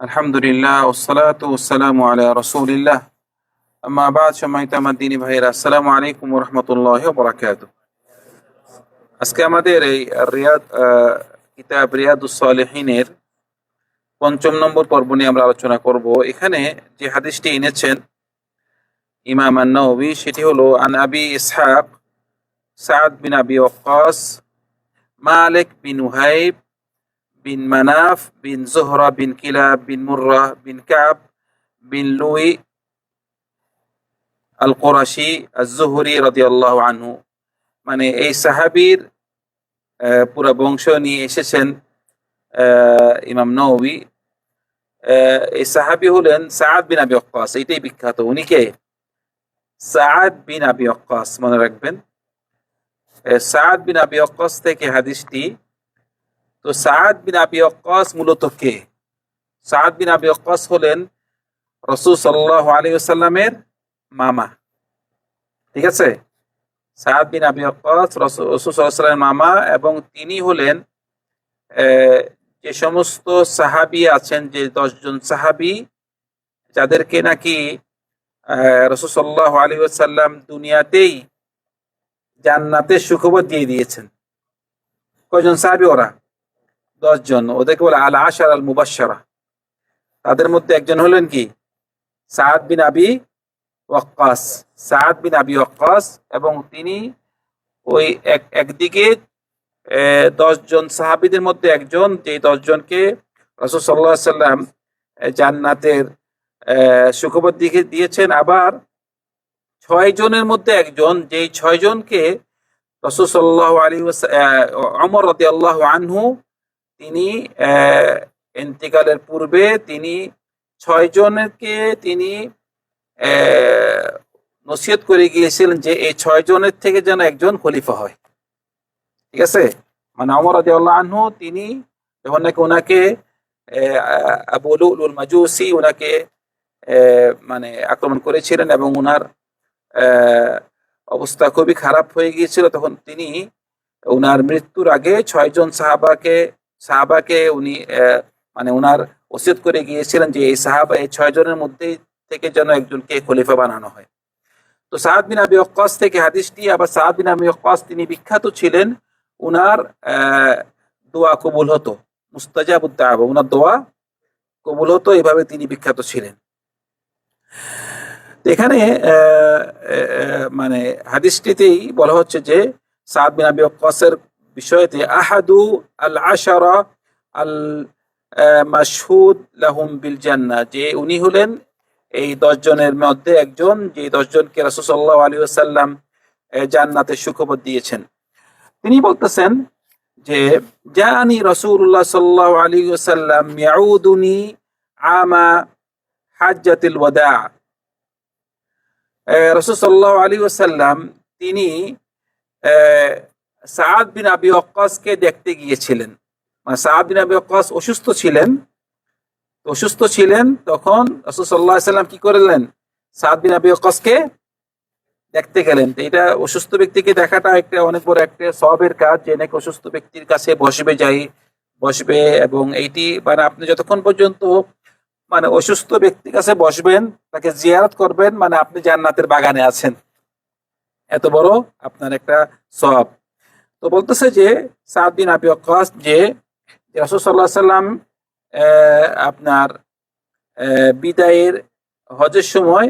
আলা আজকে আমাদের এই রিয়াদ কিতাব পঞ্চম নম্বর পর্ব নিয়ে আমরা আলোচনা করব। এখানে যে হাদিসটি এনেছেন ইমাম আন্নাবী সেটি হলো, আন Ishaq Saad bin Abi Waqqas Malik bin Uhaib bin Manaf bin Zuhra bin Kilab bin Murrah bin Kab bin Luay al Qurashi Azhuri রদিয়াল্লাহ আনহু মানে এই সাহাবীর আহ, পুরা বংশ নিয়ে এসেছেন আহ, ইমাম নওয়ি আহ, এই সাহাবী হলেন সাদ বিন আবি ওয়াক্কাস এইটাই বিখ্যাত। উনি কে? সাদ বিন আবি ওয়াক্কাস মনে রাখবেন। আহ, সাদ বিন আবি ওয়াক্কাস থেকে হাদিসটি তো সাদ বিন আবি ওয়াক্কাস মূলত কে? সাদ বিন আবি ওয়াক্কাস হলেন রসুল সাল্লাল্লাহু আলাইহি ওয়াসাল্লামের মামা। ঠিক আছে? সাদ বিন আবি ওয়াক্কাস রসুল ওয়াসাল্লামের মামা এবং তিনি হলেন যে সমস্ত সাহাবী আছেন, যে দশজন সাহাবী, যাদেরকে নাকি রসুল সাল্লাল্লাহু আলাইহি ওয়াসাল্লাম দুনিয়াতেই জান্নাতের সুখবর দিয়ে দিয়েছেন। কয়জন সাহাবী ওরা? দশজন ওদেরকে বলে আল আশার আল মুবাশশারা। তাদের মধ্যে একজন হলেন কি? সাদ বিন আবি ওয়াক্কাস। সাদ বিন আবি ওয়াক্কাস এবং তিনি ওই এক, একদিকে দশজন সাহাবিদের মধ্যে একজন যে দশজনকে রসুল সাল্লাহ সাল্লাম জান্নাতের সুখবর দিকে দিয়েছেন। আবার ছয় জনের মধ্যে একজন, যেই ছয় জনকে রসুল সাল্লাহ আলী অমর রদি আল্লাহ আনহু তিনি আহ, ইন্তিকালের পূর্বে তিনি ছয় জনকে তিনি নসিহত করে গিয়েছিলেন যে এই ছয় জনের থেকে যেন একজন খলিফা হয়। ঠিক আছে? মানে অমর আদি আনহু তিনি যখন নাকি ওনাকে আহ, আবু লুল মাজুসি ওনাকে মানে আক্রমণ করেছিলেন এবং ওনার অবস্থা খুবই খারাপ হয়ে গিয়েছিল তখন তিনি ওনার মৃত্যুর আগে ছয়জন সাহাবাকে সাহাবাকে উনি মানে উনার ওসিয়ত করে গিয়েছিলেন যে এই সাহাবা, এই ছয় জনের মধ্যে থেকে যেন একজনকে খলিফা বানানো হয়। তো সাদ বিন আবি ওয়াক্কাস থেকে হাদিসটি, আবার সাদ বিন আবি ওয়াক্কাস তিনি বিখ্যাত ছিলেন, উনার দোয়া কবুল হতো মুস্তাজাবুদ দাওয়া উনার দোয়া কবুল হতো, এভাবে তিনি বিখ্যাত ছিলেন। এখানে মানে হাদিসটিতেই বলা হচ্ছে যে সাদ বিন আবি ওয়াক্কাসের বিষয়তে আহাদু আল আশারা আল জান্নাহ যে উনি হলেন এই দশ জনের মধ্যে একজন, যে দশ জনকে রাসূল সাল্লাল্লাহু আলাইহি ওয়াসাল্লাম সুখবর দিয়েছেন। তিনি বলতেছেন যে, জানি রাসূলুল্লাহ সাল্লাল্লাহু আলাইহি ওয়াসাল্লাম ইয়াউদুনি আমা হাজ্জাতিল ওয়াদা। রসুল সাল্লাহ আলী ওসাল্লাম তিনি সাদ বিন আবি ওয়াক্কাসকে দেখতে গিয়েছিলেন। মানে সাদ বিন আবি ওয়াক্কাস অসুস্থ ছিলেন। অসুস্থ ছিলেন তখন রসুল সাল্লাহ সাল্লাম কি করলেন? সাদ বিন আবি ওয়াক্কাসকে দেখতে গেলেন। তো এটা অসুস্থ ব্যক্তিকে দেখাটা একটা অনেক বড় একটা সবের কাজ যে নাকি অসুস্থ ব্যক্তির কাছে বসবে, যাই বসবে এবং এইটি মানে আপনি যতক্ষণ পর্যন্ত মানে অসুস্থ ব্যক্তির কাছে বসবেন, তাকে জিয়ারত করবেন মানে আপনি জান্নাতের বাগানে আছেন। এত বড় আপনার একটা সব তো বলতেছে যে সাত দিন আবি ওয়াক্কাস যে রাসূল সাল্লাল্লাহু সাল্লাম আপনার বিদায়ের হজের সময়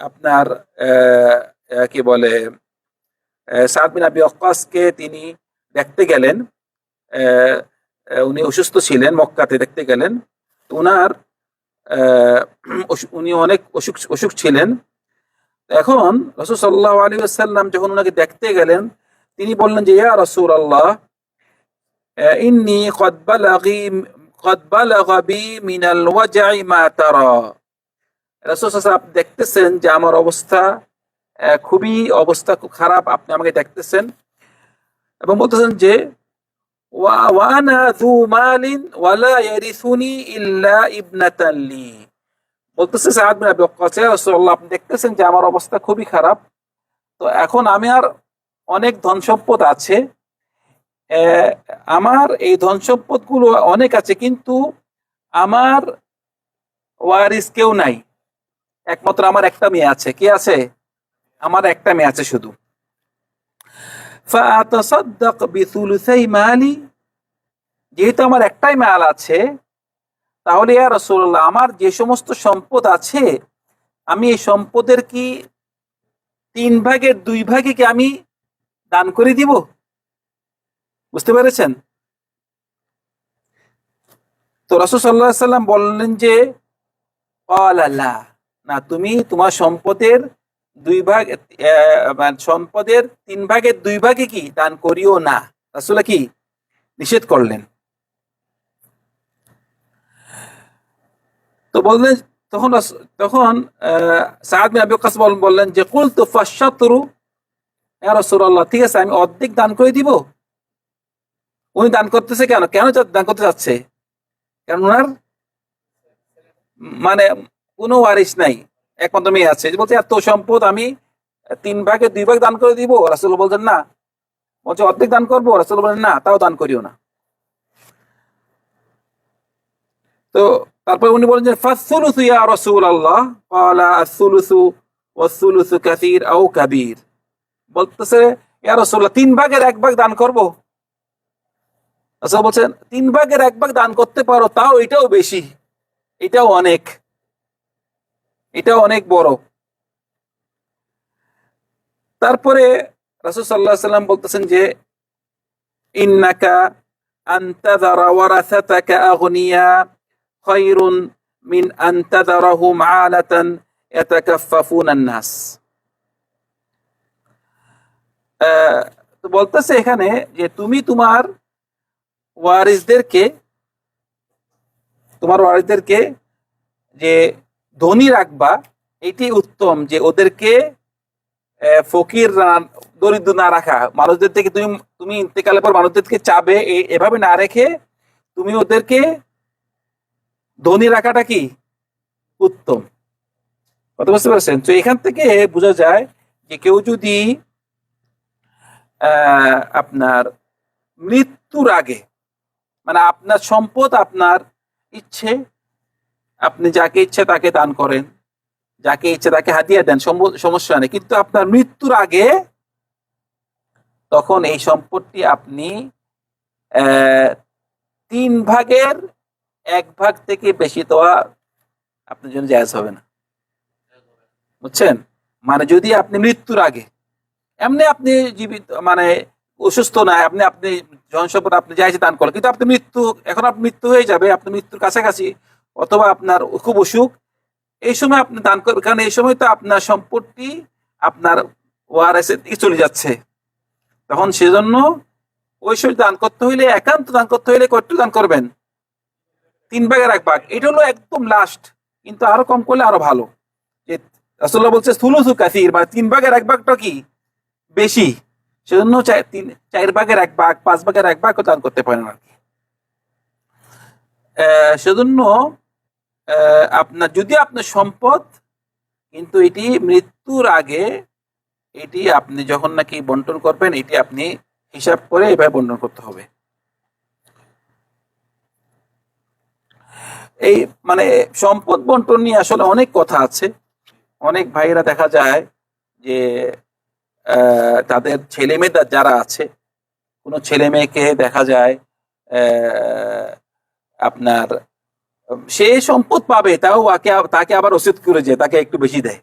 আপনার কি বলে সাদ বিন আবি ওয়াক্কাসকে তিনি দেখতে গেলেন উনি অসুস্থ ছিলেন মক্কাতে দেখতে গেলেন তো আহ, উনি অনেক অসুখ অসুখ ছিলেন। এখন রসুল সাল্লাহ আলী আসাল্লাম যখন ওনাকে দেখতে গেলেন তিনি বললেন যে, ইয়া রাসুল আল্লাহ ইন্নি কদবালাগি কদবালাগাবি মিনাল ওয়াজাই মা তারা। রাসুল আপনি দেখতেছেন যে আমার অবস্থা খুবই অবস্থা খুব খারাপ, আপনি আমাকে দেখতেছেন। এবং বলতেছেন যে, ওয়া ওয়ানা যু মালিন ওয়ালা ইয়ারিসুনি ইল্লা ইবনাতান লি। বলতেছে সাহাদ বিন আবি ওয়াক্কাস রাসূলুল্লাহ, আপনি দেখতেছেন যে আমার অবস্থা খুবই খারাপ। তো এখন আমি আর অনেক ধন সম্পদ আছে আমার এই ধন সম্পদগুলো অনেক আছে, কিন্তু আমার ওয়ারিস কেউ নাই। একমাত্র আমার একটা মেয়ে আছে। কি আছে? আমার একটা মেয়ে আছে শুধু। যেহেতু আমার একটাই মাল আছে, তাহলে আর রসুল্লাহ আমার যে সমস্ত সম্পদ আছে, আমি এই সম্পদের কি তিন ভাগের দুই ভাগে কি আমি দান করে দিব। বুঝতে পেরেছেন? তো রাসূল সাল্লাম বললেন যে লা না, তুমি তোমার সম্পদের দুই ভাগ মানে সম্পদের তিন ভাগের দুই ভাগে কি দান করিও না? রাসূলা কি নিষেধ করলেন? তো বললেন, তখন তখন আবি বললেন যে কুল তো ফাশাতরু রাসূলুল্লাহ, ঠিক আছে, আমি অর্ধেক দান করে দিব। উনি দান করতেছে কেন? কেন দান করতে চাচ্ছে? কারণ ওনার মানে কোনো ওয়ারিস নাই, একমাত্র মেয়ে আছে। বলছে, এত সম্পদ আমি তিন ভাগে, দুই ভাগ দান করে দিব। রাসূল বলছেন, না। বলছে, অর্ধেক দান করব? রাসুল বলেন না, তাও দান করিও না। তো তারপর উনি বলেন যে ফাসুলুসু ইয়া রাসূলুল্লাহ? ক্বালা আসুলুসু ওয়াসুলুসু কাসীর আও কাবীর। বলতেছে তিন ভাগের এক ভাগ দান করব? রাসূল বলছেন, তিন ভাগের এক ভাগ দান করতে পারো, তাও এটাও বেশি। এটাও অনেক। এটাও অনেক বড়। তারপরে রাসূল আলাইহি সাল্লাম বলতেছেন যে, ইন্নাকা আনতাযারা ওয়ারাসাতাকা আগনিয়া খায়রুন মিন আনতাযারাহুম আলাতান ইয়াতাকাফফাফুনা নাস। বলতেছে এখানে যে তুমি তোমার ওয়ারিসদেরকে তোমার ওয়ারিসদেরকে যে ধনী রাখবা, এটি উত্তম যে ওদেরকে ফকির দরিদ্র না রাখা। মানুষদের থেকে তুমি তুমি ইন্তেকালের পর মানুষদেরকে চাবে এভাবে না রেখে তুমি ওদেরকে ধনী রাখাটা কি? উত্তম। কথা বুঝতে পারছেন? তো এখান থেকে বোঝা যায় যে কেউ যদি আপনার মৃত্যুর আগে মানে আপনার সম্পদ, আপনার ইচ্ছে, আপনি যাকে ইচ্ছে তাকে দান করেন, যাকে ইচ্ছে তাকে হাতিয়ে দেন সম- সমস্যা নেই। কিন্তু আপনার মৃত্যুর আগে তখন এই সম্পদটি আপনি তিন ভাগের এক ভাগ থেকে বেশি দেওয়া আপনার জন্য জায়জ হবে না। বুঝছেন? মানে যদি আপনি মৃত্যুর আগে এমনি আপনি জীবিত মানে অসুস্থ না আপনি আপনি জন সম্পদ আপনি যাইছে দান করেন কিন্তু আপনি মৃত্যু, এখন আপনি মৃত্যু হয়ে যাবে, আপনি মৃত্যুর কাছাকাছি, অথবা আপনার খুব অসুখ, এই সময় আপনি দান করবেন। কারণ এই সময় তো আপনার সম্পত্তি, আপনার ওয়ারেস এর দিকে চলে যাচ্ছে। তখন সেজন্য ওই সময় দান করতে হইলে, একান্ত দান করতে হইলে কয়টু দান করবেন। তিন ভাগের এক ভাগ। এটা হলো একদম লাস্ট কিন্তু আরও কম করলে আরও ভালো। রাসূলুল্লাহ বলছে স্থূলসু কাসির মানে তিন ভাগের এক ভাগটা কি? বেশি। সেজন্য চার তিন, চার ভাগের এক ভাগ, পাঁচ ভাগের এক ভাগ দান করতে পারেন আর কি। সেজন্য আপনার, যদি আপনার সম্পদ, কিন্তু এটি মৃত্যুর আগে, এটি আপনি যখন নাকি বন্টন করবেন, এটি আপনি হিসাব করে এভাবে বন্টন করতে হবে। এই মানে সম্পদ বন্টন নিয়ে আসলে অনেক কথা আছে। অনেক ভাইরা দেখা যায় যে তাদের ছেলে মেয়েদের যারা আছে, কোনো ছেলে মেয়েকে দেখা যায় আপনার, সে সম্পদ পাবে, তাও তাকে আবার ওসিয়ত করে যে, তাকে একটু বেশি দেয়।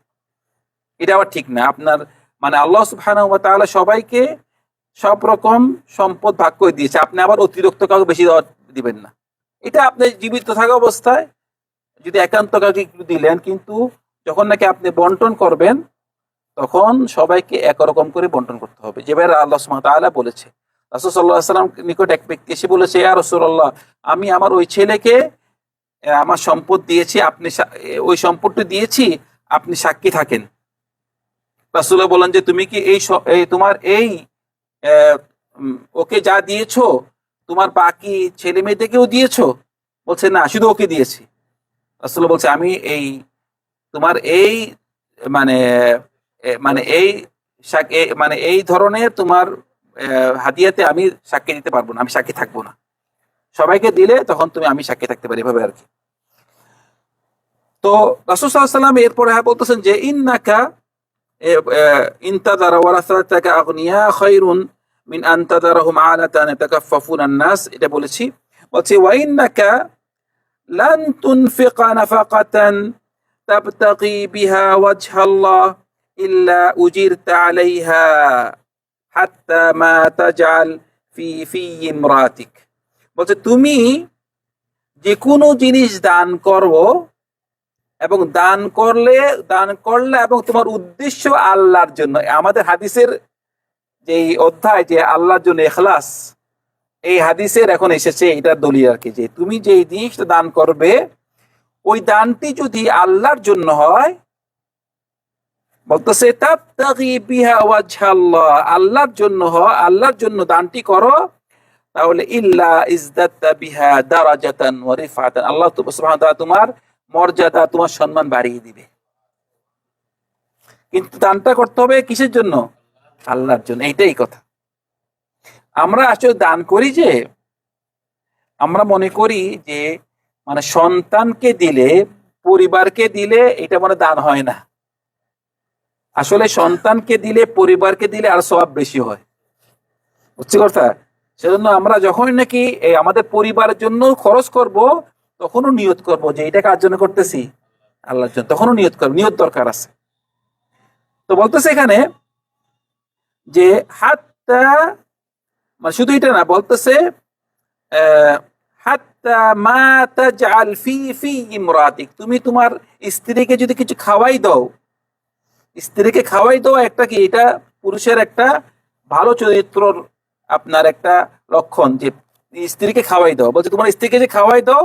এটা আবার ঠিক না। আপনার মানে আল্লাহ তাআলা সবাইকে সব রকম সম্পদ ভাগ করে দিয়েছে। আপনি আবার অতিরিক্ত কাউকে বেশি দেওয়া দিবেন না। এটা আপনি জীবিত থাকা অবস্থায় যদি একান্ত কাউকে দিলেন, কিন্তু যখন নাকি আপনি বন্টন করবেন তখন সবাইকে একরকম করে বন্টন করতে হবে। যেভাবে আল্লাহ তাআলা বলেছে। রাসূল আলাইহি সাল্লাম নিকট এক ব্যক্তি এসে বলেছে, ইয়া রাসূলুল্লাহ, আমি আমার ওই ছেলেকে আমার সম্পদ দিয়েছি, আপনি ওই সম্পদটি দিয়েছি, আপনি সাক্ষী থাকেন। রাসূল বলেন যে, তুমি কি এই তোমার এই ওকে যা দিয়েছ, তোমার বাকি ছেলে মেয়েদেরকেও দিয়েছ? বলছে, না, শুধু ওকে দিয়েছি। রাসূল বলছে, আমি এই, তোমার এই মানে মানে এই মানে এই ধরনের তোমার আহ, হাদিয়াতে আমি সাক্ষী দিতে পারব না আমি সাক্ষী থাকব না। সবাইকে দিলে তখন তুমি আমি সাক্ষী থাকতে পারি এভাবে আর কি। তো ওয়াসাল্লাম এরপরে হ্যাঁ বলতেছেন যে ইন্নাকা ইনতাদারা ওয়ারাসাতাকা আগনিয়া খায়রুন মিন আলাতান আন-নাস এটা বলেছি। বলছে ওয়া ইন্নাকা লান তুনফিকা নাফাকাতান তাবতাগি বিহা ওয়াজহা আল্লাহ ইল্লা উজিরতা আলাইহা হাত্তা মা তাজআল ফি ফি ইমরাতিক। বলছে, তুমি যে কোনো জিনিস দান করো এবং দান করলে দান করলে এবং তোমার উদ্দেশ্য আল্লাহর জন্য। আমাদের হাদিসের যে অধ্যায় যে আল্লাহর জন্য এখলাস, এই হাদিসের এখন এসেছে এটা দলিল আর কি, যে তুমি যে জিনিসটা দান করবে, ওই দানটি যদি আল্লাহর জন্য হয় বলতেছে আল্লাহর জন্য হয় আল্লাহর জন্য দানটি করো। তাহলে, ইল্লা ইজদাত্তা বিহা দারাজাতান ওয়া আল্লাহ সুবহানাহু তোমার মর্যাদা, তোমার সম্মান বাড়িয়ে দিবে। কিন্তু দানটা করতে হবে কিসের জন্য? আল্লাহর জন্য, এইটাই কথা। আমরা আসলে দান করি যে, আমরা মনে করি যে মানে সন্তানকে দিলে, পরিবারকে দিলে এটা মানে দান হয় না। আসলে সন্তানকে দিলে, পরিবারকে দিলে আর সব বেশি হয়। বুঝছি কথা? সেজন্য আমরা যখনই নাকি আমাদের পরিবারের জন্য খরচ করব, তখনও নিয়ত করব যে এটা কার জন্য করতেছি? আল্লাহর জন্য। তখনও নিয়ত করব। নিয়ত দরকার আছে। তো বলতেছে এখানে যে হাত্তা মানে শুধু এটা না, বলতেছে তুমি তোমার স্ত্রীকে যদি কিছু খাওয়াই দাও স্ত্রীকে খাওয়াই দেওয়া একটা কি? এটা পুরুষের একটা ভালো চরিত্রর আপনার একটা লক্ষণ যে স্ত্রীকে খাওয়াই দাও বলছে, তোমার স্ত্রীকে যে খাওয়াই দাও,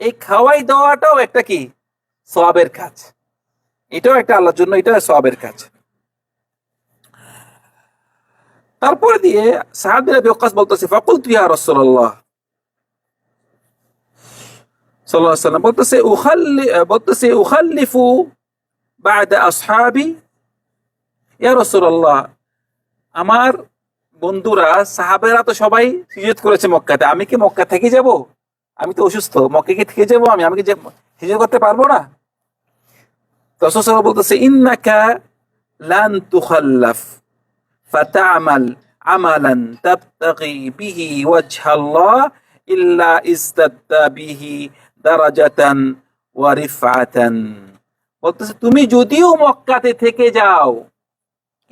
এই খাওয়াই দেওয়াটাও একটা কি? সবের কাজ। এটাও একটা আল্লাহর জন্য এটা সবের কাজ। তারপরে দিয়ে সাহাবিরা বলতেছে ফাকুল তুই আর রসল্লাহ আলাইহি সাল্লাম বলতেছে, উখাল্লি বলতেছে, উখাল্লিফু বাদা আসহাবি, ইয়া রাসূলুল্লাহ, আমার বন্ধুরা সাহাবেরা তো সবাই হিজরত করেছে মক্কাতে। আমি কি মক্কা থেকে যাব? আমি তো অসুস্থ। মক্কা কি থেকে যাব আমি? আমি কি হিজরত করতে পারব না? রাসূল বলতেছে, ইন্নাকা লান তুখাল্লাফ, ফাতা'মাল আমালান তাবতাগি বিহি ওয়াজহাল্লাহ ইল্লা ইজতাদতা বিহি দারাজাতান ওয়া রিফআতান। বলতেছে, তুমি যদিও মক্কাতে থেকে যাও,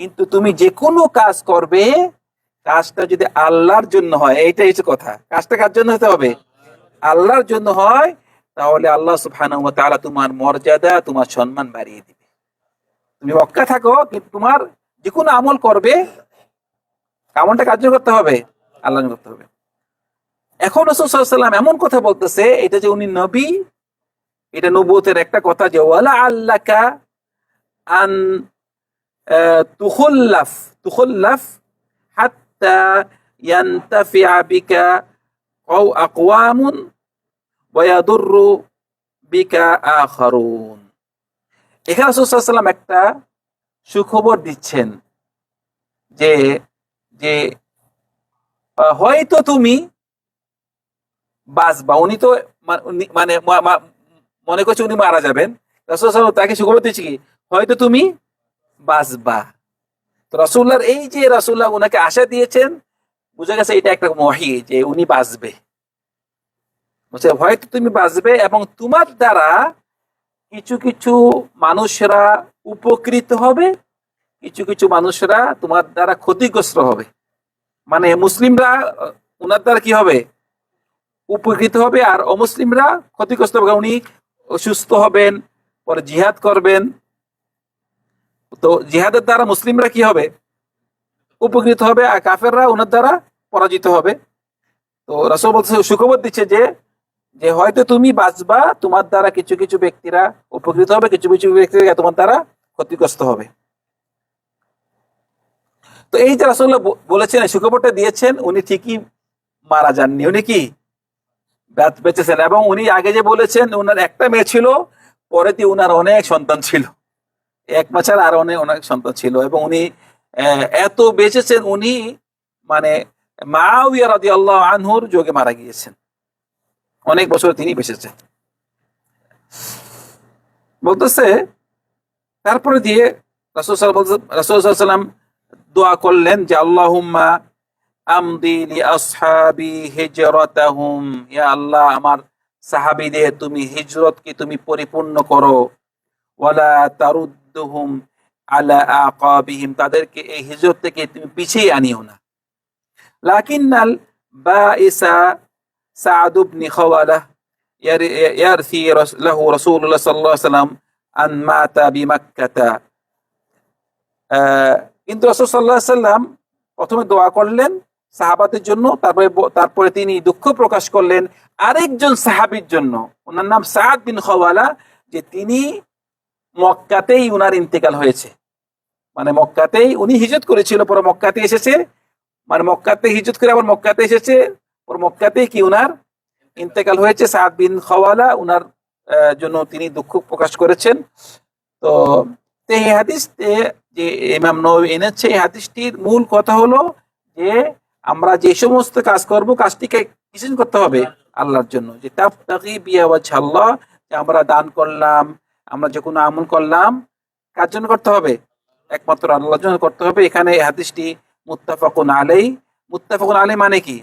কিন্তু তুমি যে কোনো কাজ করবে, কাজটা যদি আল্লাহর জন্য হয়, এইটাই হচ্ছে কথা। কাজটা কার জন্য হতে হবে? আল্লাহর জন্য হয়, তাহলে আল্লাহ সুবহানাহু ওয়া তোমার মর্যাদা, তোমার সম্মান বাড়িয়ে দিবে। তুমি মক্কা থাকো, কিন্তু তোমার যে কোনো আমল করবে, আমলটা কার্য করতে হবে? আল্লাহ করতে হবে। এখন রসুল সাল্লাম এমন কথা বলতেছে, এটা যে উনি নবী এটা নবুতের একটা কথা যে, ওয়ালা আল্লাকা আন তুখুল্লাফ তুখুল্লাফ হাত্তা বিকা আও আকওয়ামুন ওয়া ইয়াদুররু বিকা আখারুন। এখানে রাসূল সাল্লাল্লাহু আলাইহি ওয়াসাল্লাম একটা সুখবর দিচ্ছেন যে যে হয়তো তুমি বাঁচবা। উনি তো মানে মনে করছে উনি মারা যাবেন। রাসূল তাকে সুখবর দিচ্ছে কি? হয়তো তুমি বাঁচবা। তো রাসূল্লাহর এই যে রাসূল্লাহ উনাকে আশা দিয়েছেন, বুঝা গেছে এটা একটা মহি যে উনি বাঁচবে। হয়তো তুমি বাঁচবে এবং তোমার দ্বারা কিছু কিছু মানুষরা উপকৃত হবে, কিছু কিছু মানুষরা তোমার দ্বারা ক্ষতিগ্রস্ত হবে। মানে মুসলিমরা, উনার দ্বারা কি হবে? উপকৃত হবে আর অমুসলিমরা ক্ষতিগ্রস্ত হবে। উনি সুস্থ হবেন, পরে জিহাদ করবেন। তো জিহাদের দ্বারা মুসলিমরা কি হবে? উপকৃত হবে আর কাফেররা ওনার দ্বারা পরাজিত হবে। তো রাসূল বলছে, সুখবর দিচ্ছে যে যে হয়তো তুমি বাঁচবা, তোমার দ্বারা কিছু কিছু ব্যক্তিরা উপকৃত হবে, কিছু কিছু ব্যক্তিরা তোমার দ্বারা ক্ষতিগ্রস্ত হবে। তো এই যে রাসূলুল্লাহ ব- বলেছেন, সুখবরটা দিয়েছেন, উনি ঠিকই মারা যাননি। উনি কি? বেঁচেছেন এবং উনি আগে যে বলেছেন ওনার একটা মেয়ে ছিল, পরে দিয়ে উনার অনেক সন্তান ছিল। এক বছর আর অনেক অনেক সন্তান ছিল। এবং উনি এত বেঁচেছেন, উনি মানে মাউইয়া রাদিয়াল্লাহু আনহুর যোগে মারা গিয়েছেন। অনেক বছর তিনি বেঁচেছেন। বলতেছে, তারপরে দিয়ে রাসূল সাল্লাম দোয়া করলেন যে, আল্লাহুম্মা আমদি আসহাবি হিজরাতাহুম। ইয়া আল্লাহ, আমার সাহাবীদের তুমি তুমি পরিপূর্ণ করো। ওয়ালা তারুদ্দুহুম আলা আকাবিহিম, তাদেরকে এই হিজরত থেকে তুমি পিছিয়ে আনিও না। লাকিন্নাল ইবনে খাওয়ালা ইয়ারথি রাস- লাহু রাসূলুল্লাহ সাল্লাল্লাহু আলাইহি আন মাতা বিমাক্কাতা। কিন্তু রাসূল সাল্লাল্লাহু আলাইহি প্রথমে দোয়া করলেন সাহাবাদের জন্য, তারপরে তারপরে তিনি দুঃখ প্রকাশ করলেন আরেকজন সাহাবীর জন্য। ওনার নাম সাদ বিন খাওয়ালা, যে তিনি মক্কাতেই উনার ইন্তেকাল হয়েছে। মানে মক্কাতেই উনি হিজত করেছিল, পরে মক্কাতে এসেছে। মানে মক্কাতে হিজত করে আবার মক্কাতে এসেছে, পর মক্কাতেই কি উনার ইন্তেকাল হয়েছে। সাদ বিন খাওয়ালা উনার জন্য তিনি দুঃখ প্রকাশ করেছেন। তো তো এই হাদিস যে ইমাম নবী এনেছে, এই হাদিসটির মূল কথা হলো যে আমরা যে সমস্ত কাজ করব, কাজটিকে জন্য করতে হবে আল্লাহর জন্য। যে তাফতাকি বিয়া আল্লাহ যে আমরা দান করলাম, আমরা যে কোনো আমল করলাম, কার জন্য করতে হবে? একমাত্র আল্লাহর জন্য করতে হবে। এখানে হাদিসটি মুত্তাফাকুন আলাই মুত্তাফাকুন আলাই মানে কি?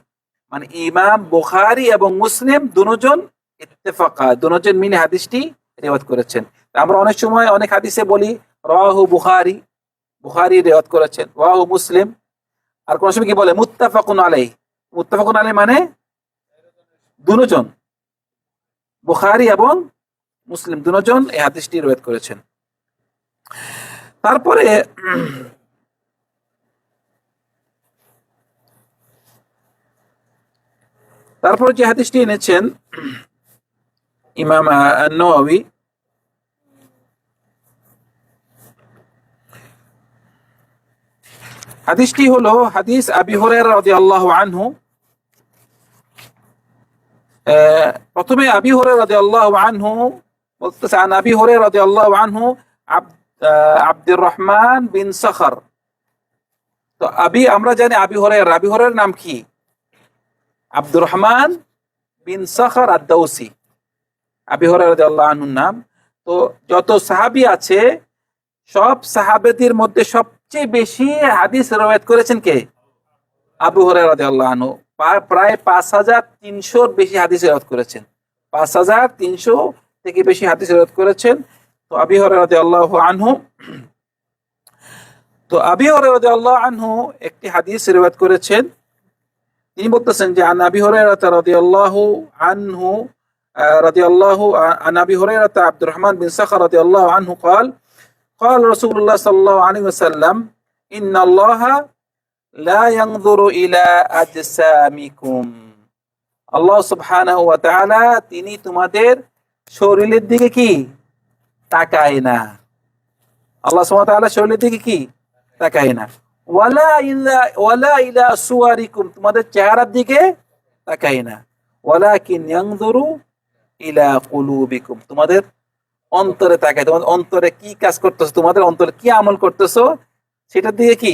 মানে ইমাম, বুখারী এবং মুসলিম দুজন ইত্তেফাকা, দুজন মিলে হাদিসটি রেওয়াত করেছেন। আমরা অনেক সময় অনেক হাদিসে বলি রাহু বুখারী বুখারী রেওয়াত করেছেন রাহু মুসলিম। আর কোন সময় কি বলে? মুত্তাফাকুন আলাই মুত্তাফাকুন আলাই মানে দুজন। বুখারী এবং মুসলিম দুজন এই হাদিসটি রয়েত করেছেন। তারপরে তারপরে যে হাদিসটি এনেছেন ইমাম নওয়াবী হাদিসটি হলো হাদিস আবি রাদিয়াল্লাহু আনহু। প্রথমে আবি হুরায়রা রাদিয়াল্লাহু আনহু বলতেছে, আন আবি হুরায়রা রাদিয়াল্লাহু আনহু আব্দুর রহমান বিন সখর। তো আবি, আমরা জানি আবি হুরায়রা। আবি হুরায়রার নাম কি? আব্দুর রহমান বিন সখর আদ-দাউসি আবি হুরায়রা রাদিয়াল্লাহু আনহুর নাম। তো যত সাহাবি আছে, সব সাহাবেদের মধ্যে সবচেয়ে বেশি হাদিস রওয়ায়াত করেছেন কে আবু হুরায়রা রাদিয়াল্লাহু আনহু প্রায়- প্রায় পাঁচ হাজার তিনশোর বেশি হাদিস রওয়ায়াত করেছেন পাঁচ হাজার তিনশো থেকে বেশি হাদিস রওয়ায়াত করেছেন তো আবি হুরায়রা রাদিয়াল্লাহু আনহু তো আবি হুরায়রা রাদিয়াল্লাহু আনহু একটি হাদিস রওয়ায়াত করেছেন তিনি বলতেছেন যে আন আবি হুরায়রা রাদিয়াল্লাহু আনহু আহ, রাদিয়াল্লাহু আন আবি হুরায়রা আব্দুর রহমান বিন সাখর রাদিয়াল্লাহু আনহু قال قال رسول الله صلى الله عليه وسلم إن الله لا ينظر إلى أجسامكم আল্লাহ সুবহানাহু ওয়া তাআলা তিনি তোমাদের শরীরের দিকে কি তাকায় না আল্লাহ সুবহানাহু ওয়া তাআলা শরীরের দিকে কি তাকায় না ওয়ালা ইলা ওয়ালা ইলা সুয়ারিকুম তোমাদের চেহারার দিকে তাকায় না ওয়ালাকিন ইয়ানজুরু ইলা কুলুবিকুম তোমাদের অন্তরে তাকায় তোমাদের অন্তরে কি কাজ করতেছো, তোমাদের অন্তরে কি আমল করতেছো সেটার দিকে কি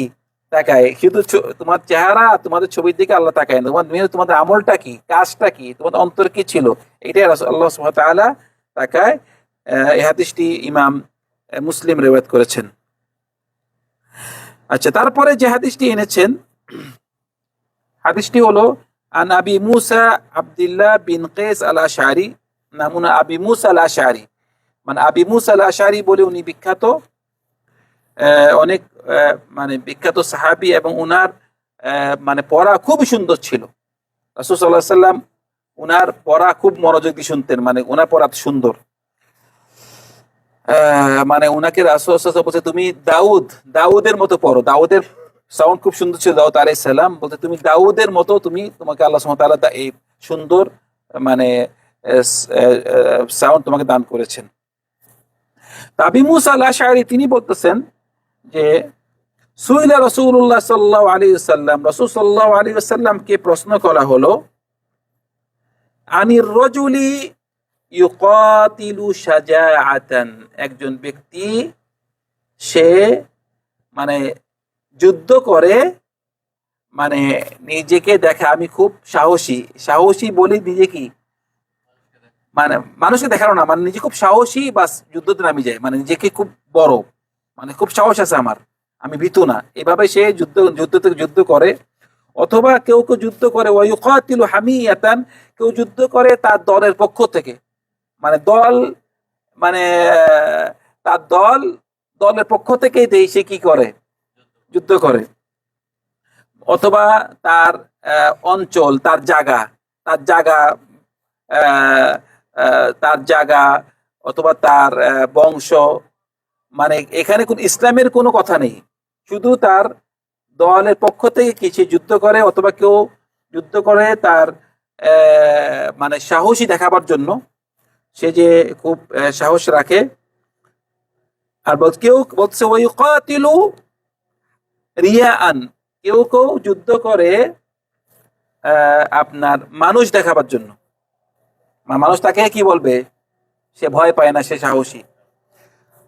তাকায়? শুধু তোমার চেহারা, তোমাদের ছবির দিকে আল্লাহ তাকায় তোমার তোমাদের আমলটা কি, কাজটা কি তোমাদের অন্তর কি ছিল? এটাই আল্লাহ তাআলা তাকায় এই হাদিসটি ইমাম মুসলিম রেওয়ায়াত করেছেন। আচ্ছা তারপরে যে হাদিসটি এনেছেন, হাদিসটি হলো, আন আবি মুসা আব্দুল্লাহ বিন কেস আল আশারি নামুনা আবি মুসা আল আশারি মানে আবি মুসা আল আশারি বলে উনি বিখ্যাত। অনেক মানে বিখ্যাত সাহাবী এবং উনার মানে পড়া খুব সুন্দর ছিল। রাসূল সাল্লাল্লাহু সাল্লাম উনার পড়া খুব মনোযোগ দিয়ে শুনতেন মানে উনার পড়া সুন্দর। মানে উনাকে রাসূল বলছে, তুমি দাউদ, দাউদের মতো পড়ো। দাউদের সাউন্ড খুব সুন্দর ছিল, দাউদ আলাইহিস সালাম বলতে তুমি দাউদের মতো, তুমি তোমাকে আল্লাহ তাআলা এই সুন্দর মানে সাউন্ড তোমাকে দান করেছেন। তাবি মুসা আল আশআরি তিনি বলতেছেন যে, সুইলা রাসূলুল্লাহ সাল্লাল্লাহু আলাইহি ওয়াসাল্লাম, রাসূল সাল্লাল্লাহু আলাইহি ওয়াসাল্লামকে প্রশ্ন করা হলো, আনির রজুলি ইউকাতিলু শাজাআতান, একজন ব্যক্তি সে মানে যুদ্ধ করে মানে নিজেকে দেখে আমি খুব সাহসী সাহসী বলি নিজে কি? মানে মানুষকে দেখানো না মানে নিজে খুব সাহসী বা যুদ্ধতে নামি যায়। মানে নিজেকে খুব বড় মানে খুব সাহস আছে আমার। আমি ভীতু না। এভাবে সে যুদ্ধ যুদ্ধ থেকে যুদ্ধ করে। অথবা কেউ কেউ যুদ্ধ করে ওয়াইকাতিলু হামিয়াতান, কেউ যুদ্ধ করে তার দলের পক্ষ থেকে। মানে দল মানে তার দল, দলের পক্ষ দেই সে কি করে? যুদ্ধ করে। অথবা তার অঞ্চল, তার জায়গা তার জায়গা তার জায়গা অথবা তার বংশ। মানে এখানে কোন ইসলামের কোনো কথা নেই। শুধু তার দলের পক্ষ থেকে কিছু যুদ্ধ করে অথবা কেউ যুদ্ধ করে তার মানে সাহসী দেখাবার জন্য। সে যে খুব সাহস রাখে। আর বল, কেউ বলছে ওই কাতিলু রিয়াআন কেউ কেউ যুদ্ধ করে আপনার মানুষ দেখাবার জন্য। মানুষ তাকে কি বলবে? সে ভয় পায় না, সে সাহসী।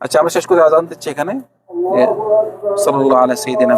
আচ্ছা আমরা শেষ করে আজান দিচ্ছি এখানে। সাল্লাহ আলাই সঈদিন